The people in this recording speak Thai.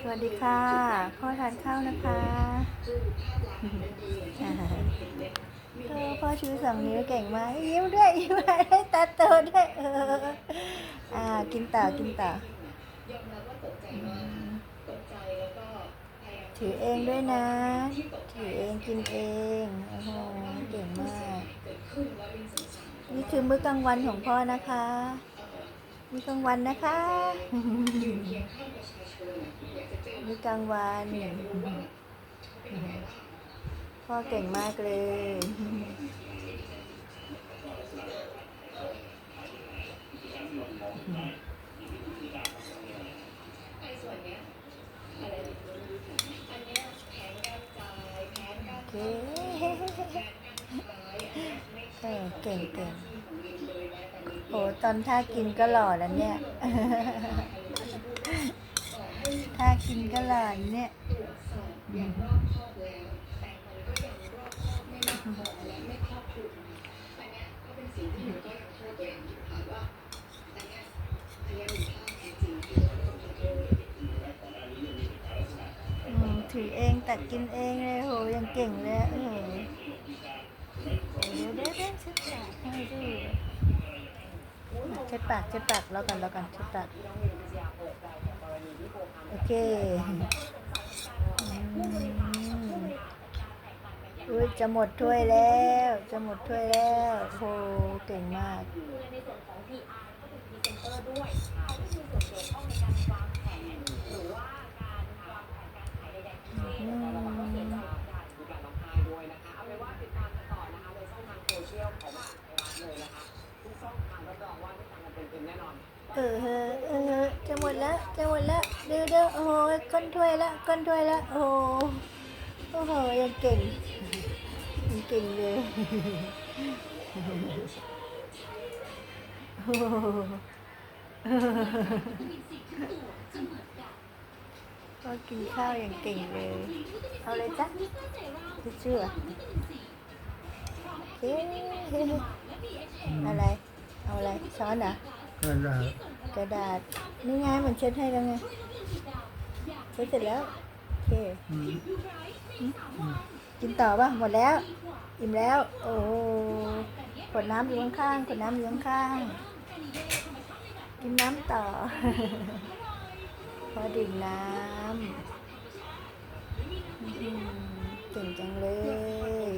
สวัสดีค่ะ พ่อทานข้าวนะคะเออพ่อชูสองนิ้วเก่งมากยิ้มด้วยยิ้มให้ตาโตด้วยเอออ่ากินต่อกินต่อถือเองด้วยนะ ถือเองกินเอง โอ้โห เก่งมาก นี่คือมื้อกลางวันของพ่อนะคะ มือกลางวันนะคะมือกลางวันพ่อเก่งมากเลยเคเออเก่งเก่ง โอ้ตอนท่ากินก็หล่อแล้วเนี่ย ท่ากินก็หล่อเนี่ยถือเองตักกินเองเลยโหยังเก่งเลยเออเดี๋ยวเดี๋ยวเดี๋ยวเช็ดปากให้ดู เช็ดปากเช็ดปากแล้วกันแล้วกันเช็ดปากโอเคอุ้ยจะหมดถ้วยแล้ว จะหมดถ้วยแล้วโหเก่งมาก เป็นพรีเซนเตอองในการวางแผนหรือว่าการวางแผนการขายใดๆแต่ระเองไห้ด้วยนะคะเอาเป็นว่าติดตามกันอนะคะในช่องทางโซเออเออเออจะหมดแล้วจะหมดแล้วเดี๋ยวเดี๋ยวโอ้โหก้นถ้วยแล้วก้นถ้วยแล้วโอ้โหโอ้โหยังเก่งยังเก่งเลยโอ้โหก็กินข้าวอย่างเก่งเลย เอาเลยจ้ะจะเชื่อโอเคอะไร เอาอะไร ช้อนเหรอก็ได้กระดาษ นี่ไงมันเช็ดให้แล้วไง เช็ดเสร็จแล้ว โอเค อืมกินต่อป่ะ หมดแล้ว อิ่มแล้ว โอ้โหขวดน้ำอยู่ข้างๆขวดน้ำอยู่ข้างๆกินน้ำต่อ พอดื่มน้ำอื้อหือเก่งจังเลย